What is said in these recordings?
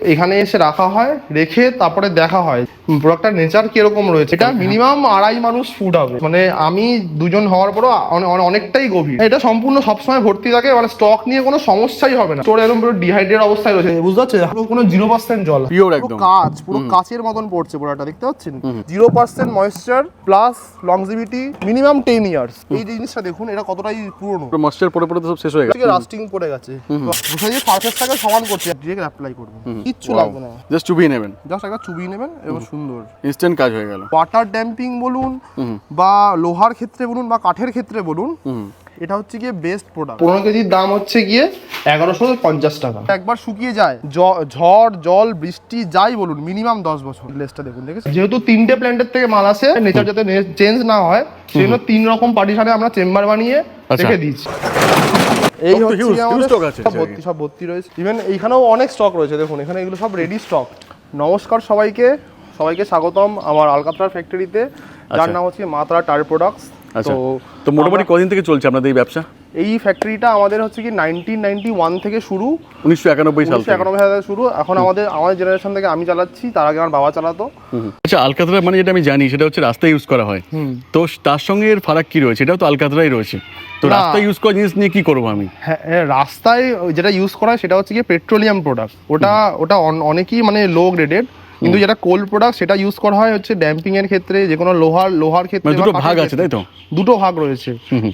এখানে এসে রাখা হয় রেখে তারপরে দেখা হয়। প্রোডাক্টটার নেচার কীরকম রয়েছে? এটা মিনিমাম আড়াই মানুষ ফুড হবে। মানে আমি দুজন হওয়ার পরও অনে- অনে- অনেকটাই গভীর। এটা সম্পূর্ণ সবসময় ভর্তি থাকে মানে স্টক নিয়ে কোনো সমস্যাই হবে না। স্টোর একদম পুরো ডিহাইড্রেট অবস্থায় রয়েছে। বুঝতে পারছেন? পুরো কোনো জিরো পার্সেন্ট জল। পিওর একদম। কাঁচ পুরো কাঁচের মতন পড়ছে পুরোটা দেখতে পাচ্ছেন? Zero percent moisture plus longevity minimum ten years এই জিনিসটা দেখুন এটা কতটাই পুরনো। পুরো ময়েশ্চার পরে পরে তো সব শেষ হয়ে গেছে। রাস্টিং পড়ে গেছে। বুঝা যে সারফেসটাকে সমান করছে। ডিরেক্ট অ্যাপ্লাই করবে। কিচ্ছু লাগবে না। জাস্ট চুবিয়ে নেবেন। জাস্ট একবার চুবিয়ে নেবেন এবং সুন্দর। ইনস্ট্যান্ট কাজ হয়ে গেল। ওয়াটার ড্যাম্পিং বলুন বা লোহার ক্ষেত্রে বলুন বা কাঠের ক্ষেত্রে বলুন এটা হচ্ছে গিয়ে বেস্ট প্রোডাক্ট পনেরো কেজির দাম হচ্ছে গিয়ে এগারোশো পঞ্চাশ টাকা। একবার শুকিয়ে যায়। ঝড় জল বৃষ্টি যাই বলুন মিনিমাম দশ বছর। লেসটা দেখুন দেখেছেন যেহেতু তিনটে প্ল্যান্টের থেকে মাল আসে নেচার যাতে চেঞ্জ না হয় সেই জন্য তিন রকম পার্টিশনে আমরা চেম্বার বানিয়ে। রেখে দিচ্ছি। এই হচ্ছে আমাদের সব ভর্তি সব ভর্তি রয়েছে। ইভেন এইখানেও অনেক স্টক রয়েছে দেখুন এখানে এগুলো সব রেডি স্টক নমস্কার সবাইকে সবাইকে স্বাগতম আমার আলকাতরা ফ্যাক্টরিতে যার আচ্ছা। নাম হচ্ছে মাত্রা টার প্রোডাক্টস আচ্ছা তো তো মোটামুটি কদিন থেকে চলছে আপনাদের এই ব্যবসা? এই ফ্যাক্টরিটা আমাদের হচ্ছে কি নাইনটিন নাইনটি ওয়ান থেকে শুরু। উনিশশো একানব্বই সাল থেকে। একানব্বই সাল থেকে শুরু। এখন আমাদের আমাদের জেনারেশন থেকে আমি চালাচ্ছি তার আগে আমার বাবা চালাতো। আচ্ছা আলকাতরা মানে যেটা আমি জানি সেটা হচ্ছে রাস্তায় ইউজ করা হয়। তো তার সঙ্গে এর ফারাক কি রয়েছে? এটাও তো আলকাতরাই রয়েছে। তো রাস্তায় ইউজ করা জিনিস নিয়ে কি করব আমি? হ্যাঁ হ্যাঁ, রাস্তায় যেটা ইউজ করা হয় সেটা হচ্ছে কি পেট্রোলিয়াম প্রোডাক্ট ওটা ওটা অন- অনেকই মানে লো গ্রেডেড কিন্তু যেটা কোল প্রোডাক্ট সেটা ইউজ করা হয় হচ্ছে ড্যাম্পিং এর ক্ষেত্রে যে কোনো লোহার লোহার ক্ষেত্রে মানে দুটো ভাগ আছে তাই তো? দুটো ভাগ রয়েছে।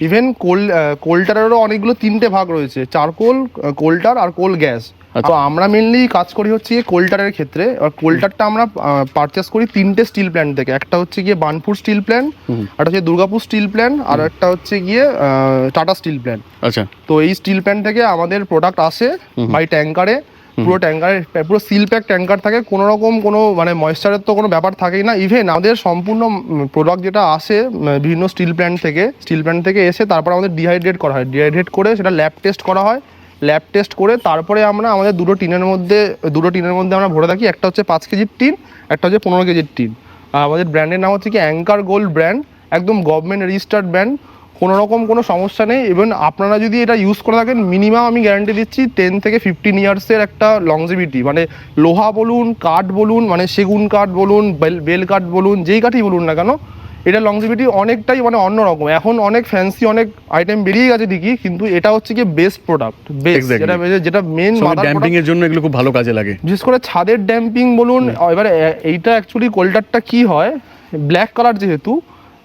ইভেন কোল কোলটারেরও অনেকগুলো তিনটে ভাগ রয়েছে চারকোল কোলটার আর কোল গ্যাস আচ্ছা। তো আমরা মেনলি কাজ করি হচ্ছে গিয়ে কোলটারের ক্ষেত্রে। আর কোলটারটা আমরা পারচেস করি তিনটে স্টিল প্ল্যান্ট থেকে। একটা হচ্ছে গিয়ে বানপুর স্টিল প্ল্যান্ট একটা হচ্ছে দুর্গাপুর স্টিল প্ল্যান্ট আর একটা হচ্ছে গিয়ে টাটা স্টিল প্ল্যান্ট আচ্ছা। তো এই স্টিল প্ল্যান্ট থেকে আমাদের প্রোডাক্ট আসে বাই ট্যাঙ্কারে পুরো ট্যাঙ্কারে, পুরো সিল প্যাক ট্যাঙ্কার থাকে, কোনো রকম কোনো মানে ময়েশ্চারের তো কোনো ব্যাপার থাকেই না। ইভেন আমাদের সম্পূর্ণ প্রোডাক্ট যেটা আসে বিভিন্ন স্টিল প্ল্যান্ট থেকে স্টিল প্ল্যান্ট থেকে এসে তারপর আমাদের ডিহাইড্রেট করা হয়। ডিহাইড্রেট করে সেটা ল্যাব টেস্ট করা হয়। ল্যাব টেস্ট করে তারপরে আমরা, আমাদের দুটো টিনের মধ্যে, দুটো টিনের মধ্যে আমরা ভরে থাকি। একটা হচ্ছে পাঁচ কেজির টিন, একটা হচ্ছে পনেরো কেজির টিন। আমাদের ব্র্যান্ডের নাম হচ্ছে কি অ্যাঙ্কার গোল্ড ব্র্যান্ড একদম গভর্নমেন্ট রেজিস্টার্ড ব্র্যান্ড কোনো রকম কোনো সমস্যা নেই। ইভেন আপনারা যদি এটা ইউজ করে থাকেন মিনিমাম আমি গ্যারান্টি দিচ্ছি টেন থেকে ফিফটিন ইয়ার্সের একটা লংজিভিটি মানে লোহা বলুন কাঠ বলুন মানে সেগুন কাঠ বলুন বেল বেল কাঠ বলুন যেই কাঠই বলুন না কেন এটা লংজিভিটি অনেকটাই মানে অন্যরকম এখন অনেক ফ্যান্সি অনেক আইটেম বেরিয়ে গেছে ঠিকই কিন্তু এটা হচ্ছে কি বেস্ট প্রোডাক্ট বেস্ট যেটা যেটা মেন ড্যাম্পিং এর জন্য এগুলো খুব ভালো কাজে লাগে। বিশেষ করে ছাদের ড্যাম্পিং বলুন এবারে এইটা অ্যাকচুয়ালি কোল্ডারটা কি হয় ব্ল্যাক কালার যেহেতু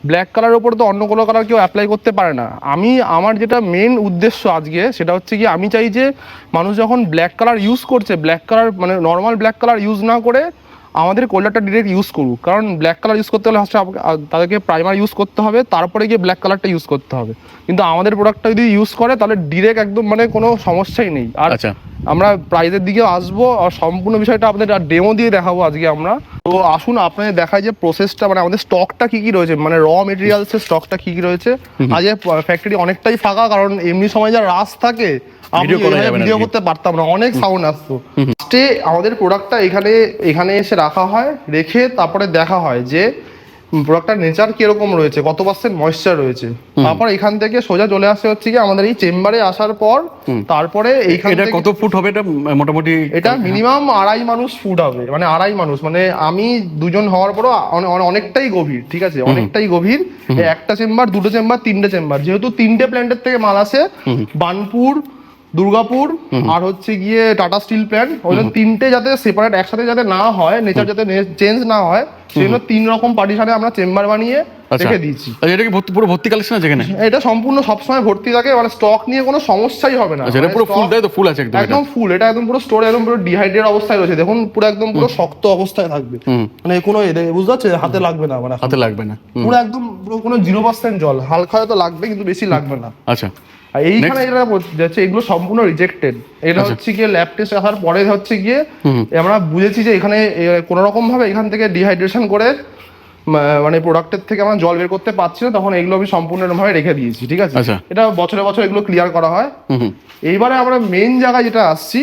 ব্ল্যাক কালার উপর তো অন্য কোনো কালার কেউ অ্যাপ্লাই করতে পারে না। আমি, আমার যেটা মেন উদ্দেশ্য আজকে, সেটা হচ্ছে কি আমি চাই যে মানুষ যখন ব্ল্যাক কালার ইউজ করছে ব্ল্যাক কালার মানে নর্মাল ব্ল্যাক কালার ইউজ না করে আমাদের কোল্ডারটা ডিরেক্ট ইউজ করুক। কারণ ব্ল্যাক কালার ইউজ করতে হলে হচ্ছে তাদেরকে প্রাইমার ইউজ করতে হবে, তারপরে গিয়ে ব্ল্যাক কালারটা ইউজ করতে হবে। কিন্তু আমাদের প্রোডাক্টটা যদি ইউজ করে, তাহলে ডিরেক্ট একদম মানে কোনো সমস্যাই নেই। আর আচ্ছা। আমরা প্রাইজের দিকে আসব আর সম্পূর্ণ বিষয়টা আপনাদের ডেমো দিয়ে দেখাবো আজকে আমরা। তো আসুন আপনাদের দেখায় যে প্রসেসটা মানে আমাদের স্টকটা কি কি রয়েছে মানে র মেটেরিয়ালসের স্টকটা কি কি রয়েছে। আজকে ফ্যাক্টরি অনেকটাই ফাঁকা কারণ এমনি সময় যা রাস থাকে ভিডিও করতে পারতাম না অনেক সাউন্ড আসতো। আমাদের প্রোডাক্টটা এখানে এখানে এসে রাখা হয় রেখে তারপরে দেখা হয় যে প্রোডাক্টটার নেচার কীরকম রয়েছে? কত পার্সেন্ট ময়েশ্চার রয়েছে? তারপর এখান থেকে সোজা চলে আসে হচ্ছে কি আমাদের এই চেম্বারে আসার পর তারপরে এইখান এটা কত ফুট হবে? এটা মোটামুটি এটা মিনিমাম আড়াই মানুষ ফুট হবে। মানে আড়াই মানুষ। মানে আমি দুজন হওয়ার পরও অনে- অনেকটাই গভীর ঠিক আছে? অনেকটাই গভীর। একটা চেম্বার দুটো চেম্বার তিনটে চেম্বার। যেহেতু তিনটে প্ল্যান্টের থেকে মাল আসে বানপুর দুর্গাপুর আর হচ্ছে গিয়ে টাটা স্টিল প্ল্যান্ট ওই তিনটে যাতে সেপারেট একসাথে যাতে না হয় নেচার যাতে চেঞ্জ না হয় সেই জন্য তিন রকম পার্টিশনে আমরা চেম্বার বানিয়ে আচ্ছা। রেখে দিয়েছি। এটা কি পুরো ভর্তি কালেকশন আছে এখানে? এটা সম্পূর্ণ সবসময় ভর্তি থাকে মানে স্টক নিয়ে কোনো সমস্যাই হবে না। আচ্ছা এটা মানে পুরো ফুল তো? ফুল আছে একদম একদম ফুল এটা একদম পুরো স্টোরে একদম পুরো ডিহাইড্রেট অবস্থায় রয়েছে। দেখুন পুরো একদম পুরো শক্ত অবস্থায় থাকবে। মানে কোনো বুঝতে পারছে হাতে লাগবে না মানে হাতে লাগবে না। পুরো একদম পুরো কোনো জিরো পার্সেন্ট জল। হালকা হয়তো লাগবে কিন্তু বেশি লাগবে না। আচ্ছা। আর এইখানে বলতে যাচ্ছে এগুলো সম্পূর্ণ রিজেক্টেড এটা হচ্ছে গিয়ে ল্যাব টেস্ট আসার পরে হচ্ছে গিয়ে আমরা বুঝেছি যে এখানে কোনো রকম ভাবে এখান থেকে ডিহাইড্রেশন করে মানে প্রোডাক্টের থেকে আমরা জল বের করতে পারছি না তখন এগুলো আমি সম্পূর্ণভাবে রেখে দিয়েছি ঠিক আছে? আচ্ছা। এটা বছরে বছর এগুলো ক্লিয়ার করা হয়। এইবারে আমরা মেন জায়গায় যেটা আসছি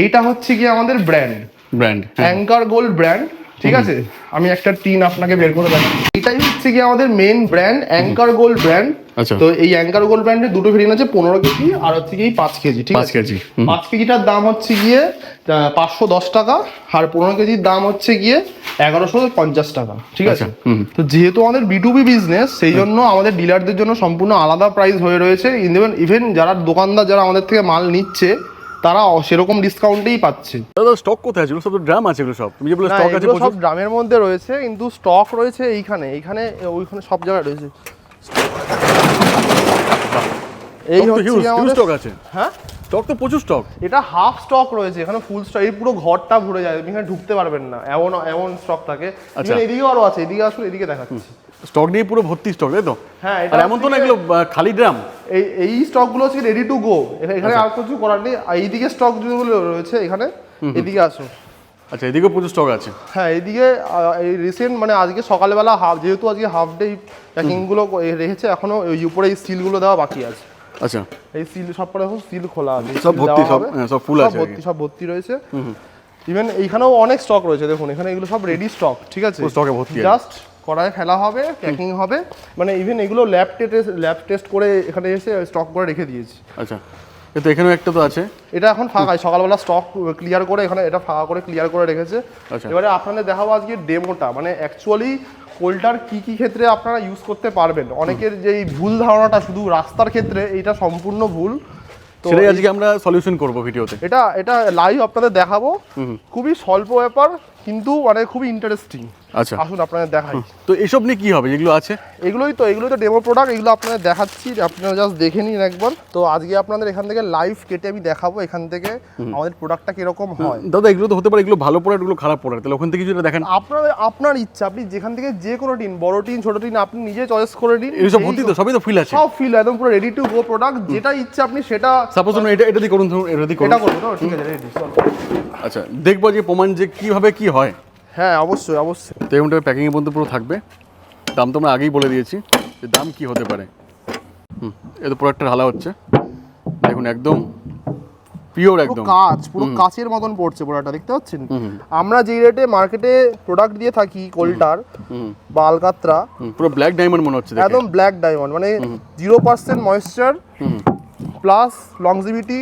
এইটা হচ্ছে গিয়ে আমাদের brand brand anchor gold brand ঠিক আছে? আমি একটা টিন আপনাকে বের করে দেখাচ্ছি। এটাই হচ্ছে কি আমাদের main brand anchor gold brand. তো এই অ্যাঙ্কার গোল্ড ব্র্যান্ডের দুটো ভেরিয়েন্ট আছে পনেরো কেজি আর হচ্ছে কি পাঁচ কেজি ঠিক আছে? কেজি। পাঁচ কেজিটার দাম হচ্ছে গিয়ে পাঁচশো দশ টাকা আর পনেরো কেজির দাম হচ্ছে গিয়ে এগারোশো পঞ্চাশ টাকা ঠিক আছে? আচ্ছা। তো যেহেতু আমাদের বি টু বি বিজনেস সেই জন্য আমাদের ডিলারদের জন্য সম্পূর্ণ আলাদা প্রাইস হয়ে রয়েছে। ইভেন ইভেন যারা দোকানদার যারা আমাদের থেকে মাল নিচ্ছে তারা সেরকম ডিসকাউন্টেই পাচ্ছে। দাদা স্টক কোথায় আছে? সব ড্রাম আছে এগুলো সব। তুমি যে বলে স্টক আছে সব ড্রামের মধ্যে রয়েছে কিন্তু স্টক রয়েছে এইখানে। এইখানে ওইখানে সব জায়গায় রয়েছে। এই হচ্ছে স্টক আছে। হ্যাঁ? স্টক তো প্রচুর স্টক এটা হাফ স্টক রয়েছে এখানে ফুল স্টক এই পুরো ঘরটা ভরে যায় এখানে ঢুকতে পারবেন না এমন এমন স্টক থাকে। আচ্ছা। এদিকেও আরও আছে এদিকে আসলে এদিকে দেখাচ্ছি। স্টক নিয়ে পুরো ভর্তি স্টক তাই তো? হ্যাঁ, এটা এমন তো না এগুলো খালি ড্রাম এই এই স্টকগুলো হচ্ছে রেডি টু গো এখানে আচ্ছা। আর কিছু করার নেই। আর এইদিকে স্টক যেগুলো রয়েছে এখানে এদিকে আসো আচ্ছা এদিকেও প্রচুর স্টক আছে। হ্যাঁ এইদিকে এই রিসেন্ট মানে আজকে সকালবেলা হাফ যেহেতু আজকে হাফ ডে প্যাকিংগুলো রেখেছে এখনও ওই উপরে এই সিলগুলো দেওয়া বাকি আছে। আচ্ছা। এই সিল সব পরে এখন সিল খোলা আছে। সব ভর্তি, সব- হ্যাঁ, সব full আছে ভর্তি সব ভর্তি রয়েছে। ইভেন এইখানেও অনেক স্টক রয়েছে। দেখুন এখানে এগুলো সব রেডি স্টক ঠিক আছে? এ ভর্তি আছে। জাস্ট কড়ায় ফেলা হবে প্যাকিং হবে। মানে ইভেন এগুলো ল্যাব টেস্ট ল্যাব টেস্ট করে এখানে এসে স্টক করে রেখে দিয়েছি। আচ্ছা কিন্তু এখানেও একটা তো আছে। এটা এখন ফাঁকা সকালবেলা স্টক ক্লিয়ার করে এখানে এটা ফাঁকা করে ক্লিয়ার করে রেখেছে। আচ্ছা। এবারে আপনাদের দেখাবো আজকে ডেমোটা মানে অ্যাকচুয়ালি কোল্টার কি কি ক্ষেত্রে আপনারা ইউজ করতে পারবেন? অনেকের যে এই ভুল ধারণাটা শুধু রাস্তার ক্ষেত্রে এটা সম্পূর্ণ ভুল। তো সেটাই আজকে আমরা সলিউশন করব ভিডিওতে। এটা এটা লাইভ আপনাদের দেখাবো। খুবই স্বল্প ব্যাপার কিন্তু মানে খুবই ইন্টারেস্টিং আচ্ছা। আসুন আপনাদের দেখাই। তো এসব নিয়ে কি হবে? যেগুলো আছে? এগুলোই তো এগুলোই তো ডেমো প্রোডাক্ট এগুলো আপনাদের দেখাচ্ছি আপনারা জাস্ট দেখে নিন একবার। তো আজকে আপনাদের এখান থেকে লাইভ কেটে আমি দেখাবো এখান থেকে আমাদের প্রোডাক্টটা কীরকম হয়। দাদা এগুলো তো হতে পারে এগুলো ভালো প্রোডাক্ট এগুলো খারাপ প্রোডাক্ট তাহলে ওখান থেকে যদি দেখেন। আপনার আপনার ইচ্ছা আপনি যেখান থেকে যে কোনো টিন বড় টিন ছোট টিন আপনি নিজে চয়েস করে নিন। এসব এই ভর্তি তো সবই তো ফিল আছে। সব ফিল একদম পুরো রেডি টু গো প্রোডাক্ট যেটা ইচ্ছা আপনি সেটা সাপোজ এটা এটা দিয়ে করুন ধরুন এটা দিয়ে করুন। এটা করব তো? ঠিক আছে রেডি আচ্ছা দেখব যে প্রমাণ যে কীভাবে কি হয়। হ্যাঁ অবশ্যই অবশ্যই। তো এরকমটা প্যাকিং এর মধ্যে পুরো থাকবে। দাম তো আমরা আগেই বলে দিয়েছি যে দাম কি হতে পারে। হুম এ তো প্রোডাক্টটা ঢালা হচ্ছে। দেখুন একদম পিওর একদম। কাঁচ পুরো কাঁচের মতন পড়ছে প্রোডাক্টটা দেখতে পাচ্ছেন? আমরা যে রেটে মার্কেটে প্রোডাক্ট দিয়ে থাকি কোল্টার বা আলকাত্রা পুরো ব্ল্যাক ডায়মন্ড মনে হচ্ছে একদম ব্ল্যাক ডায়মন্ড মানে zero percent moisture plus longevity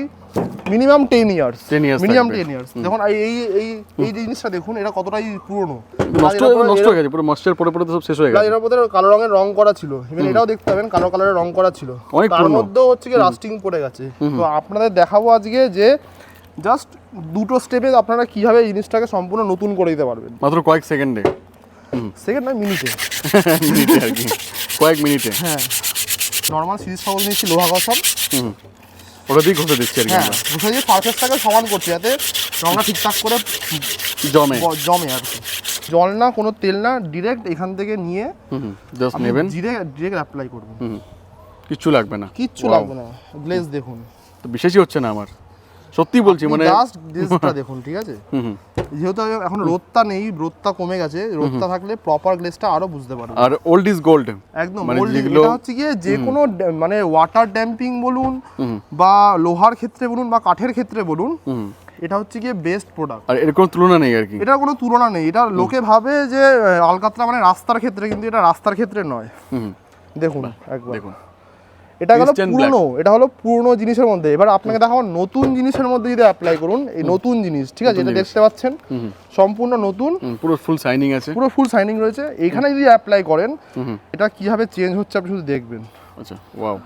minimum ten years 10 years minimum. Ten years দেখুন এই এই এই এই জিনিসটা দেখুন এটা কতটাই পুরনো। নষ্ট নষ্ট হয়ে গেছে পুরো ময়েশ্চার পরে পরে তো সব শেষ হয়ে গেছে। এর মধ্যে কালো রঙের রং করা ছিল। ইভেন এটাও দেখতে পাবেন কালো কালারের রং করা ছিল। তার। মধ্যেও হচ্ছে কি রাস্টিং পড়ে গেছে। তো আপনাদের দেখাবো আজকে যে জাস্ট দুটো স্টেপে আপনারা কীভাবে এই জিনিসটাকে সম্পূর্ণ নতুন করে দিতে পারবেন। মাত্র কয়েক সেকেন্ডে। সেকেন্ড নয় মিনিটে মিনিটে আর কি। কয়েক মিনিটে হ্যাঁ। নর্মাল সিরিজ সকল নিচ্ছি লোহা হুম। ওটা দিয়ে ঘষে দিচ্ছি আর কি হ্যাঁ। ঘষে দিয়ে সারফেসটাকে সমান করছি যাতে রঙটা ঠিকঠাক করে জমে। জমে আর কি। জল না কোনো তেল না ডিরেক্ট এখান থেকে নিয়ে জাস্ট নেবেন। জিরে ডিরেক্ট অ্যাপ্লাই করবেন হুম কিচ্ছু লাগবে না। কিচ্ছু লাগবে না গ্লেজ দেখুন। তো বিশেষই হচ্ছে না আমার। সত্যি বলছি মানে জাস্ট গ্লেজটা দেখুন ঠিক আছে? যেহেতু এখন রোদটা নেই রোদটা কমে গেছে রোদটা থাকলে প্রপার গ্লেজটা আরও বুঝতে পারবে আর ওল্ড ইজ গোল্ড একদম মানে যেগুলো- এটা হচ্ছে গিয়ে যে কোনো মানে ওয়াটার ড্যাম্পিং বলুন বা লোহার ক্ষেত্রে বলুন বা কাঠের ক্ষেত্রে বলুন এটা হচ্ছে গিয়ে বেস্ট প্রোডাক্ট আর এর কোনো তুলনা নেই আর কি। এটার কোনো তুলনা নেই। এটা লোকে ভাবে যে আলকাতরা মানে রাস্তার ক্ষেত্রে কিন্তু এটা রাস্তার ক্ষেত্রে নয়। দেখুন একবার। দেখুন। এটা হলো পুরনো এটা হলো পুরনো জিনিসের মধ্যে। এবার আপনাকে দেখাবো নতুন জিনিসের মধ্যে যদি অ্যাপ্লাই করুন এই নতুন জিনিস ঠিক আছে? এটা দেখতে পাচ্ছেন? সম্পূর্ণ নতুন। পুরো ফুল সাইনিং আছে। পুরো ফুল সাইনিং রয়েছে। এইখানে যদি অ্যাপ্লাই করেন এটা কীভাবে চেঞ্জ হচ্ছে আপনি শুধু দেখবেন। আচ্ছা ওয়াও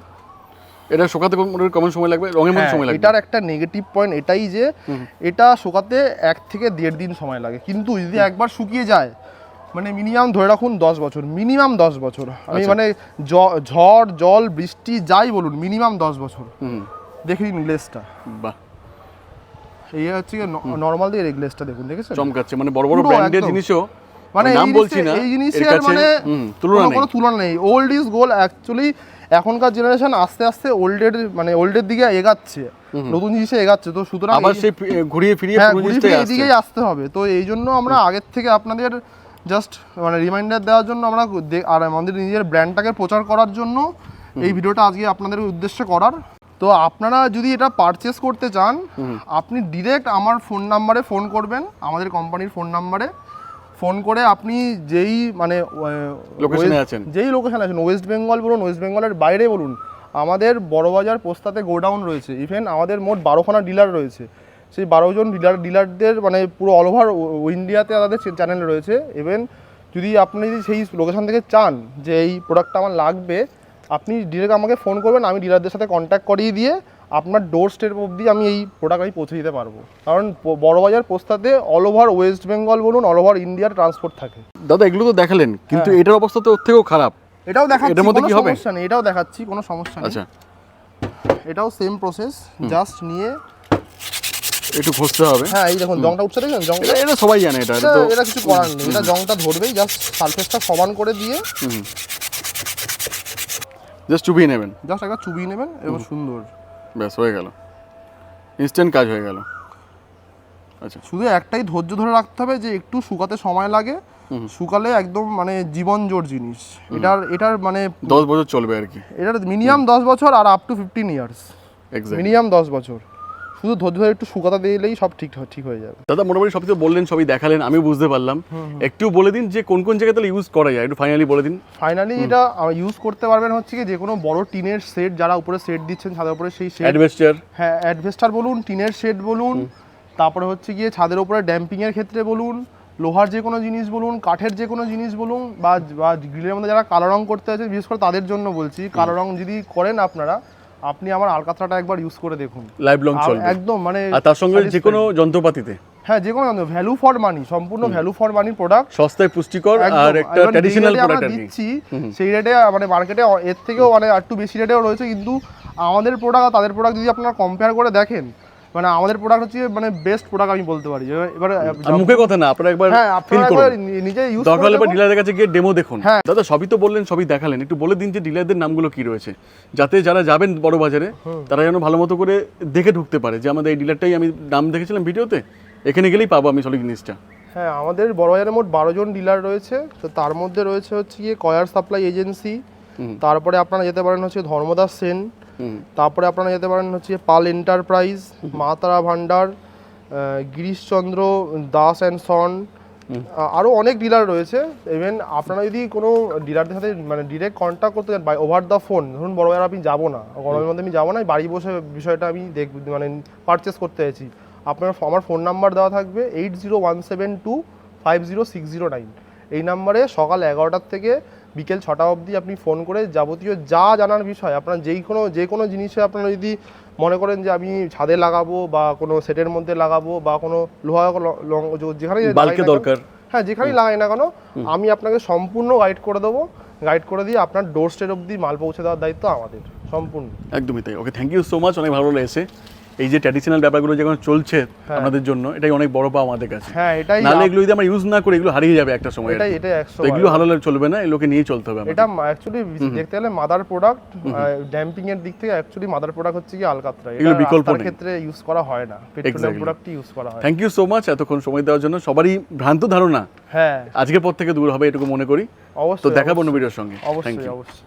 এটা শোকাতে কম- কেমন সময় লাগবে? রঙের মধ্যে হ্যাঁ, সময় লাগবে? এটার একটা নেগেটিভ পয়েন্ট এটাই যে এটা শুকাতে এক থেকে দেড় দিন সময় লাগে। কিন্তু যদি একবার শুকিয়ে যায় মানে মিনিমাম ধরে রাখুন দশ বছর মিনিমাম দশ বছর। আমি আচ্ছা। মানে ঝড় জল বৃষ্টি যাই বলুন মিনিমাম দশ বছর। দেখে নিন গ্লেসটা বাহ। এই হচ্ছে নর্মাল দিয়ে দেখুন দেখেছেন? চমকাচ্ছে মানে বড় বড় ব্র্যান্ডের জিনিসও মানে নাম বলছি না এই জিনিসের মানে তুলনা নেই। কোনো তুলনা নেই। ওল্ড ইজ গোল অ্যাকচুয়ালি এখনকার জেনারেশন আস্তে আস্তে ওল্ডের মানে ওল্ডের দিকে এগাচ্ছে। নতুন জিনিসে এগাচ্ছে। তো সুতরাং আবার সেই ঘুরিয়ে ফিরিয়ে হ্যাঁ পুরো এদিকেই আসতে হবে। তো এই জন্য আমরা আগের থেকে আপনাদের জাস্ট মানে রিমাইন্ডার দেওয়ার জন্য আমরা আর আমাদের নিজের ব্র্যান্ডটাকে প্রচার করার জন্য এই ভিডিওটা আজকে আপনাদের উদ্দেশ্যে করার। তো আপনারা যদি এটা পারচেস করতে চান আপনি ডিরেক্ট আমার ফোন নাম্বারে ফোন করবেন আমাদের কোম্পানির ফোন নাম্বারে ফোন করে আপনি যেই মানে Location-এ আছেন। যেই লোকেশনে আছেন ওয়েস্ট বেঙ্গল বলুন ওয়েস্ট বেঙ্গলের বাইরে বলুন আমাদের বড়বাজার পোস্তাতে গোডাউন রয়েছে। ইভেন আমাদের মোট বারোখানা ডিলার রয়েছে। সেই বারোজন ডিলার ডিলারদের মানে পুরো অল ওভার ইন্ডিয়াতে তাদের চ্যানেল রয়েছে। ইভেন যদি আপনি যদি সেই লোকেশন থেকে চান যে এই প্রোডাক্টটা আমার লাগবে আপনি ডিরেক্ট আমাকে ফোন করবেন আমি ডিলারদের সাথে কন্ট্যাক্ট করিয়ে দিয়ে আপনার ডোর স্টেপ অবধি আমি এই প্রোডাক্ট আমি পৌঁছে দিতে পারব। কারণ বড়বাজার পোস্তাতে অল ওভার ওয়েস্ট বেঙ্গল বলুন অল ওভার ইন্ডিয়ার ট্রান্সপোর্ট থাকে। দাদা এগুলো তো দেখালেন কিন্তু এটার অবস্থা তো ওর থেকেও খারাপ। এটাও দেখাচ্ছি এটার মধ্যে কি হবে? সমস্যা নেই এটাও দেখাচ্ছি কোনো সমস্যা নেই। আচ্ছা। এটাও সেম প্রসেস জাস্ট নিয়ে একটু ঘষতে হবে। হ্যাঁ এই দেখুন জংটা উঠছে দেখেন জংটা এটা সবাই জানে এটা এটা কিছু করার নেই। এটা জংটা ধরবেই জাস্ট সারফেসটা সমান করে দিয়ে জাস্ট চুপিয়ে নেবেন। জাস্ট একবার চুবিয়ে নেবেন এবং সুন্দর। ব্যাস হয়ে গেল। ইনস্ট্যান্ট কাজ হয়ে গেল। আচ্ছা। শুধু একটাই ধৈর্য ধরে রাখতে হবে যে একটু শুকাতে সময় লাগে। শুকালে একদম মানে জীবন জোর জিনিস। এটার এটার মানে দশ বছর চলবে আর কি। এটার মিনিমাম দশ বছর আর up to fifteen years minimum দশ বছর। শুধু ধৈর্য ধরে একটু শুকাতে দিলেই সব ঠিক ঠিক হয়ে যাবে। দাদা মোটামুটি সবই তো বললেন সবই দেখালেন আমি বুঝতে পারলাম। একটু বলে দিন যে কোন কোন জায়গায় তাহলে ইউজ করা যায় একটু ফাইনালি বলে দিন। ফাইনালি এটা ইউজ করতে পারবেন হচ্ছে কি যে কোনো বড় টিনের সেট যারা উপরে সেট দিচ্ছেন ছাদের উপরে সেই সেট অ্যাডভেস্টার হ্যাঁ অ্যাডভেস্টার বলুন টিনের শেড বলুন তারপরে হচ্ছে গিয়ে ছাদের উপরে ড্যাম্পিং এর ক্ষেত্রে বলুন লোহার যে কোনো জিনিস বলুন কাঠের যে কোনো জিনিস বলুন বা বা গ্রিলের মধ্যে যারা কালো রং করতে আছে বিশেষ করে তাদের জন্য বলছি কালো রং যদি করেন আপনারা আপনি আমার আলকাতরাটা একবার ইউজ করে দেখুন। লাইফ লং চলবে। একদম মানে আর তার সঙ্গে যে কোনো যন্ত্রপাতিতে। হ্যাঁ যে কোনো যন্ত্র ভ্যালু ফর মানি সম্পূর্ণ ভ্যালু ফর মানি প্রোডাক্ট সস্তায় পুষ্টিকর আর একটা ট্র্যাডিশনাল প্রোডাক্ট আমি দিচ্ছি সেই রেটে মানে মার্কেটে এর থেকেও মানে একটু বেশি রেটেও রয়েছে কিন্তু আমাদের প্রোডাক্ট আর তাদের প্রোডাক্ট যদি আপনারা কম্পেয়ার করে দেখেন মানে আমাদের প্রোডাক্ট হচ্ছে মানে বেস্ট প্রোডাক্ট আমি বলতে পারি। এবার মুখে কথা না আপনারা একবার হ্যাঁ ফিল আপনারা করুন। একবার নিজে ইউজ দরকার হলে ডিলারের কাছে গিয়ে ডেমো দেখুন। হ্যাঁ। দাদা সবই তো বললেন সবই দেখালেন। একটু বলে দিন যে ডিলারদের নামগুলো কি রয়েছে। যাতে যারা যাবেন বড় বাজারে তারা যেন ভালো মতো করে দেখে ঢুকতে পারে যে আমাদের এই ডিলারটাই আমি নাম দেখেছিলাম ভিডিওতে। এখানে গেলেই পাবো আমি সঠিক জিনিসটা। হ্যাঁ আমাদের বড়বাজারে মোট বারো জন ডিলার রয়েছে। তো তার মধ্যে রয়েছে হচ্ছে গিয়ে কয়ার সাপ্লাই এজেন্সি। তারপরে আপনারা যেতে পারেন হচ্ছে ধর্মদাস সেন। তারপরে আপনারা যেতে পারেন হচ্ছে Pal enterprise Maa Tara Bhandar Girishchandra Das and son আরও অনেক ডিলার রয়েছে। ইভেন আপনারা যদি কোনো ডিলারদের সাথে মানে ডিরেক্ট কন্ট্যাক্ট করতে চান বাই ওভার দ্য ফোন ধরুন বড় আমি যাব না। গরমের মধ্যে আমি যাব না বাড়ি বসে বিষয়টা আমি দেখ মানে পারচেস করতে চাইছি। আপনার আমার ফোন নাম্বার দেওয়া থাকবে eight zero one seven two five zero six zero nine এই নাম্বারে সকাল এগারোটার থেকে বিকেল ছটা অবধি আপনি ফোন করে যাবতীয় যা জানার বিষয় আপনার যেই কোনো যে কোনো জিনিসে আপনারা যদি মনে করেন যে আমি ছাদে লাগাবো বা কোনো সেটের মধ্যে লাগাবো বা কোনো লোহা যেখানে দরকার। হ্যাঁ যেখানেই লাগাই না কেন আমি আপনাকে সম্পূর্ণ গাইড করে দেবো। গাইড করে দিয়ে আপনার ডোর স্টেট অবধি মাল পৌঁছে দেওয়ার দায়িত্ব আমাদের সম্পূর্ণ। একদমই তাই। Okay thank you so much অনেক ভালো লেগেছে। এই যে ট্র্যাডিশনাল ব্যাপারগুলো যখন চলছে আমাদের জন্য এটাই অনেক বড় পাওয়া আমাদের কাছে। হ্যাঁ এটাই নাহলে এগুলো যদি আমরা ইউজ না করি এগুলো হারিয়ে যাবে একটা সময়। এটাই একশো তো এগুলো ভালো লাগলে চলবে না এগুলোকে নিয়ে চলতে হবে এটা অ্যাকচুয়ালি দেখতে গেলে মাদার প্রোডাক্ট ড্যাম্পিং এর দিক থেকে অ্যাকচুয়ালি মাদার প্রোডাক্ট হচ্ছে কি আলকাতরা এগুলো এটা বিকল্প নেই। ক্ষেত্রে ইউজ করা হয় না। পেট্রোলিয়াম. প্রোডাক্টই ইউজ করা হয় থ্যাংক ইউ সো মাচ এতক্ষণ সময় দেওয়ার জন্য। সবারই ভ্রান্ত ধারণা। হ্যাঁ। আজকের পর থেকে দূর হবে এটুকু মনে করি। অবশ্যই তো দেখাবো ভিডিওর সঙ্গে। অবশ্যই অবশ্যই।